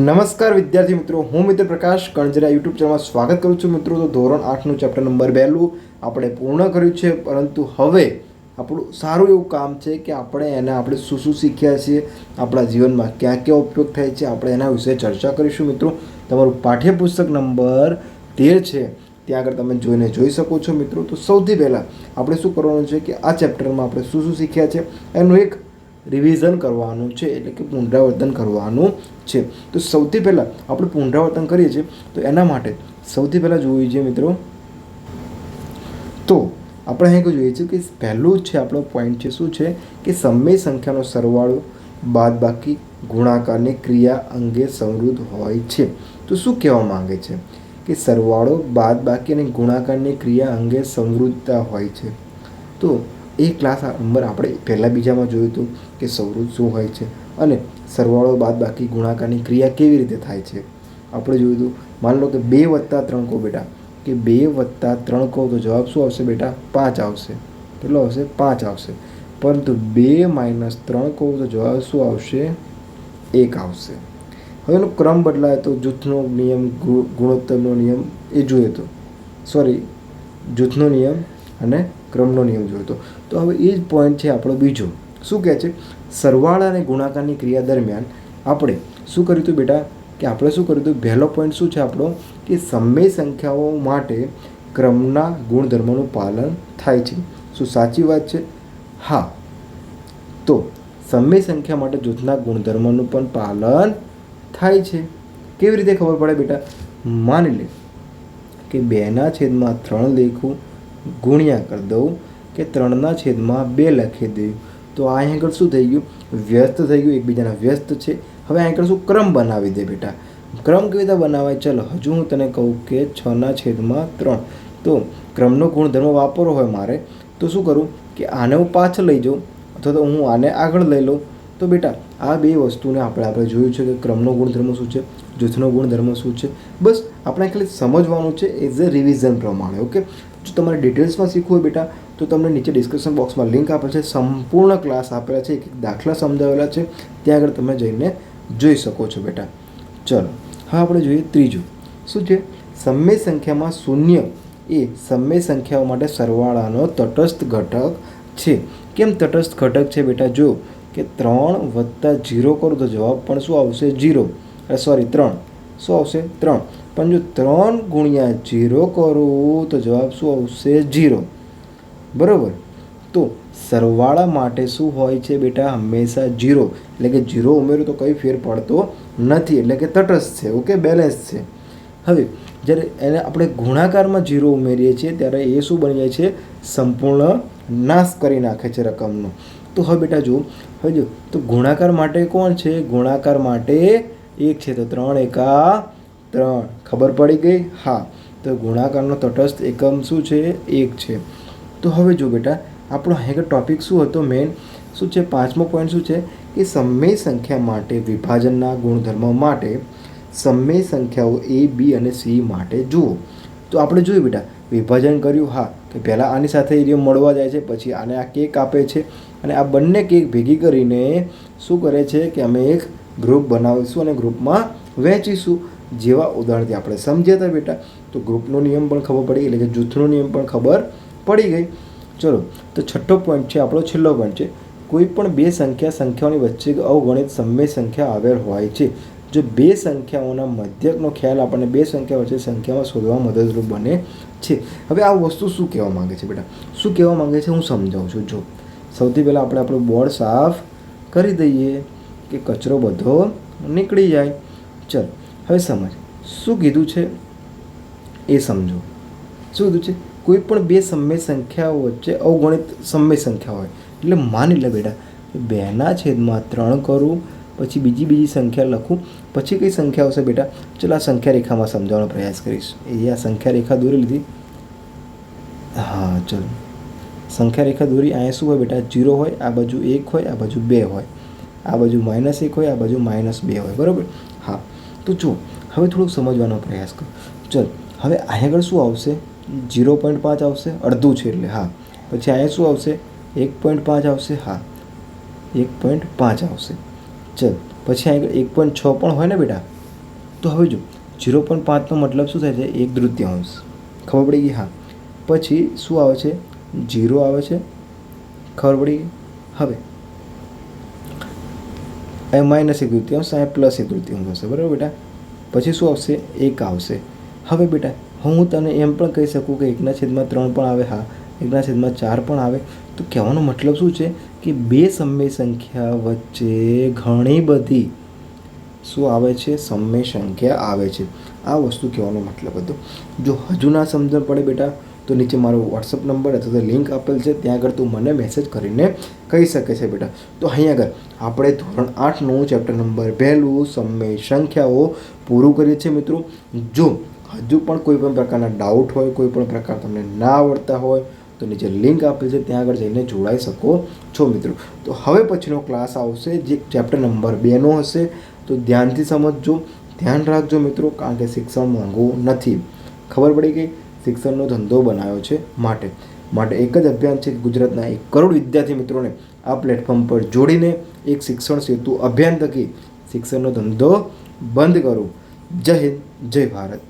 નમસ્કાર વિદ્યાર્થી મિત્રો, હું મિત્ર પ્રકાશ કણજરા યુટ્યુબ ચેનલમાં સ્વાગત કરું છું. મિત્રો, તો ધોરણ આઠનું ચેપ્ટર નંબર પહેલું આપણે પૂર્ણ કર્યું છે, પરંતુ હવે આપણું સારું એવું કામ છે કે આપણે એને આપણે શું શું શીખ્યા છીએ, આપણા જીવનમાં ક્યાં ક્યાં ઉપયોગ થાય છે, આપણે એના વિશે ચર્ચા કરીશું. મિત્રો, તમારું પાઠ્યપુસ્તક નંબર તેર છે, ત્યાં આગળ તમે જોઈને જોઈ શકો છો. મિત્રો, તો સૌથી પહેલાં આપણે શું કરવાનું છે કે આ ચેપ્ટરમાં આપણે શું શું શીખ્યા છે, એનું એક રિવિઝન કરવાનું છે, એટલે કે પુનરાવર્તન કરવાનું છે. તો સૌથી પહેલાં આપણે પુનરાવર્તન કરીએ છીએ, તો એના માટે સૌથી પહેલાં જોવું જોઈએ મિત્રો, તો આપણે અહીં કહું જોઈએ છીએ કે પહેલું જ છે આપણો પોઈન્ટ છે શું છે? કે સમય સંખ્યાનો સરવાળો બાદબાકી ગુણાકારની ક્રિયા અંગે સમૃદ્ધ હોય છે. તો શું કહેવા માંગે છે? કે સરવાળો બાદબાકી અને ગુણાકારની ક્રિયા અંગે સમૃદ્ધતા હોય છે. તો એ ક્લાસ નંબર આપણે પહેલાં બીજામાં જોયું હતું કે સમૃદ્ધ શું હોય છે અને સરવાળો બાદ બાકી ગુણાકારની ક્રિયા કેવી રીતે થાય છે. આપણે જોયું હતું, માની લો કે બે વત્તા ત્રણ કહો બેટા, કે બે વત્તા ત્રણ કહો તો જવાબ શું આવશે બેટા? પાંચ આવશે. કેટલો આવશે? પાંચ આવશે. પરંતુ બે માઇનસ ત્રણ કહો તો જવાબ શું આવશે? એક આવશે. હવે એનો ક્રમ બદલાય તો જૂથનો નિયમ ગુણોત્તરનો નિયમ એ જોઈએ તો. સોરી જૂથનો નિયમ અને ક્રમનો નિયમ જોયો તો હવે એ જ પોઈન્ટ છે આપણો બીજો. શું કહે છે? સરવાળા અને ગુણાકારની ક્રિયા દરમિયાન આપણે શું કર્યું હતું બેટા? કે આપણે શું કર્યું હતું? પહેલો પોઈન્ટ શું છે આપણો? કે સમય સંખ્યાઓ માટે ક્રમના ગુણધર્મોનું પાલન થાય છે. શું સાચી વાત છે? હા. તો સમય સંખ્યા માટે જૂથના ગુણધર્મોનું પણ પાલન થાય છે. કેવી રીતે ખબર પડે બેટા? માની લે કે બેના છેદમાં ત્રણ લખું ગુણ્યા કરી દઉં કે ત્રણના છેદમાં બે લખી દઉં તો આ અહીં આગળ શું થઈ ગયું? વ્યસ્ત થઈ ગયું. એકબીજાના વ્યસ્ત છે. હવે અહીં આગળ શું ક્રમ બનાવી દે બેટા. ક્રમ કેવી રીતે બનાવાય? ચાલો, હજુ હું તને કહું કે છના છેદમાં ત્રણ. તો ક્રમનો ગુણધર્મ વાપરવો હોય મારે, તો શું કરું? કે આને હું પાછળ લઈ જાઉં અથવા તો હું આને આગળ લઈ લઉં. તો બેટા, આ બે વસ્તુને આપણે આપણે જોયું છે કે ક્રમનો ગુણધર્મ શું છે? જૂથનો ગુણધર્મ શું છે? બસ, આપણે ખાલી સમજવાનું છે એઝ અ રિવિઝન પ્રમાણે ઓકે જો તમારે ડિટેલ્સમાં શીખવું હોય બેટા, તો તમને નીચે ડિસ્ક્રિપ્શન બોક્સમાં લિંક આપેલ છે. સંપૂર્ણ ક્લાસ આપેલા છે. એક એક દાખલા સમજાવેલા છે. ત્યાં આગળ તમે જઈને જોઈ શકો છો બેટા. ચલો, હવે આપણે જોઈએ ત્રીજું. શું છે? સમય સંખ્યામાં શૂન્ય એ સમય સંખ્યાઓ માટે સરવાળાનો તટસ્થ ઘટક છે. કેમ તટસ્થ ઘટક છે બેટા? જો કે ત્રણ વત્તા જીરો કરો તો જવાબ પણ શું આવશે? જીરો સોરી ત્રણ. શું આવશે? ત્રણ. પણ જો ત્રણ ગુણ્યા જીરો કરું, તો જવાબ શું આવશે? જીરો બરાબર? તો સરવાળા માટે શું હોય છે બેટા? હંમેશા જીરો એટલે કે જીરો ઉમેરો તો કંઈ ફેર પડતો નથી. એટલે કે તટસ્થ છે. ઓકે? બેલેન્સ છે. હવે, જ્યારે એને આપણે ગુણાકારમાં જીરો ઉમેરીએ છીએ, ત્યારે એ શું બની જાય છે? સંપૂર્ણ નાશ કરી નાખે છે રકમનો. તો હવે બેટા જો હવે જો તો ગુણાકાર માટે કોણ છે? ગુણાકાર માટે એક છે તો ત્રણ એકા ત્રણ. ખબર પડી ગઈ? હા. તો ગુણાકારનો તટસ્થ એકમ શું છે? એક છે. તો હવે જો બેટા, આપણો અહીં ટોપિક શું હતો મેઇન શું છે? પાંચમો પોઈન્ટ શું છે? કે સમય સંખ્યા માટે વિભાજનના ગુણધર્મ માટે સમય સંખ્યાઓ એ બી અને સી માટે જુઓ. તો આપણે જોયું બેટા, વિભાજન કર્યું, હા. કે પહેલાં આની સાથે એરિયો મળવા જાય છે, પછી આને આ કેક આપે છે. અને આ બંને કેક ભેગી કરીને શું કરે છે? કે અમે એક ગ્રુપ બનાવીશું અને ગ્રુપમાં વહેંચીશું. જેવા ઉદાહરણથી આપણે સમજ્યા હતા બેટા, તો ગ્રુપનો નિયમ પણ ખબર પડી એટલે કે જૂથનો નિયમ પણ ખબર પડી ગઈ. ચલો, તો છઠ્ઠો પોઈન્ટ છે, આપણો છેલ્લો પોઈન્ટ છે. કોઈ પણ બે સંખ્યા સંખ્યાઓની વચ્ચે અવગણિત સમય સંખ્યા આવેલ હોય છે. જો બે સંખ્યાઓના મધ્યકનો ખ્યાલ આપણને બે સંખ્યા વચ્ચે સંખ્યામાં શોધવા મદદરૂપ બને છે. હવે આ વસ્તુ શું કહેવા માંગે છે બેટા? શું કહેવા માંગે છે? હું સમજાવું છું. જો, સૌથી પહેલાં આપણે આપણું બોર્ડ સાફ કરી દઈએ. કે કચરો બધો નીકળી જાય. ચલો, હવે સમજ. શું કીધું છે? એ સમજો. શું કીધું છે? કોઈ પણ બે સમય સંખ્યાઓ વચ્ચે અવગણિત સમય સંખ્યા હોય. એટલે માની લે બેટા બેના છેદમાં ત્રણ કરું, પછી બીજી બીજી સંખ્યા લખું, પછી કઈ સંખ્યા આવશે બેટા? ચલો, આ સંખ્યા રેખામાં સમજાવવાનો પ્રયાસ કરીશ. એ આ સંખ્યા રેખા દોરી લીધી. હા, ચલો. સંખ્યા રેખા દોરી, અહીંયા શું હોય બેટા? જીરો હોય, આ બાજુ એક હોય, આ બાજુ બે હોય. આ બાજુ માઇનસ એક હોય, આ બાજુ માઇનસ બે હોય, બરાબર? હા. તો જો હવે થોડુંક સમજવાનો પ્રયાસ કરો. ચલ, હવે અહીંયા આગળ શું આવશે? જીરો પોઈન્ટ પાંચ આવશે, અડધું છે એટલે, હા. પછી અહીંયા શું આવશે? એક પોઈન્ટ પાંચ આવશે, હા. એક પોઈન્ટ પાંચ આવશે. ચલ, પછી અહીં એક પોઈન્ટ છ પણ હોય ને બેટા? તો હવે જો ઝીરો પોઈન્ટ પાંચનો મતલબ શું થાય છે? એક તૃતીયાંશ. ખબર પડી ગઈ? હા. પછી શું આવે છે? જીરો આવે છે? ખબર પડી ગઈ? હવે અહીંયા માઇનસ એક તૃતીયાંશ અહીંયા પ્લસ એક તૃતીયાંશ હશે બરાબર બેટા? પછી શું આવશે? એક આવશે. હવે બેટા, હું તને એમ પણ કહી શકું કે એકના છેદમાં ત્રણ પણ આવે, હા. એકના છેદમાં ચાર પણ આવે. તો કહેવાનો મતલબ શું છે કે બે સમય સંખ્યા વચ્ચે ઘણી બધી શું આવે છે? સમય સંખ્યા આવે છે. આ વસ્તુ કહેવાનો મતલબ હતો. જો હજુ ના સમજણ પડે બેટા તો નીચે મારો વોટ્સઅપ નંબર અથવા તો લિંક આપેલ છે. ત્યાં આગળ તું મને મેસેજ કરીને કહી શકે છે બેટા. તો અહીં આગળ આપણે ધોરણ આઠનું ચેપ્ટર નંબર પહેલું સમય સંખ્યાઓ પૂરું કરીએ છીએ મિત્રો. જો હજુ પણ કોઈ પણ પ્રકારના ડાઉટ હોય, કોઈ પણ પ્રકાર તમને ના આવડતા હોય, તો નીચે લિંક આપેલ છે. ત્યાં આગળ જઈને જોડાઈ શકો છો મિત્રો. તો હવે પછીનો ક્લાસ આવશે જે ચેપ્ટર નંબર બેનો હશે. તો ધ્યાનથી સમજજો, ધ્યાન રાખજો મિત્રો, કારણ કે શિક્ષણ મોંઘું નથી. ખબર પડી ગઈ? શિક્ષણનો ધંધો બનાવ્યો છે માટે. માટે એક જ અભિયાન છે ગુજરાતના એક કરોડ વિદ્યાર્થી મિત્રોને આ પ્લેટફોર્મ પર જોડીને એક શિક્ષણ સેતુ અભિયાન થકી શિક્ષણનો ધંધો બંધ કરો. જય હિન્દ, જય ભારત.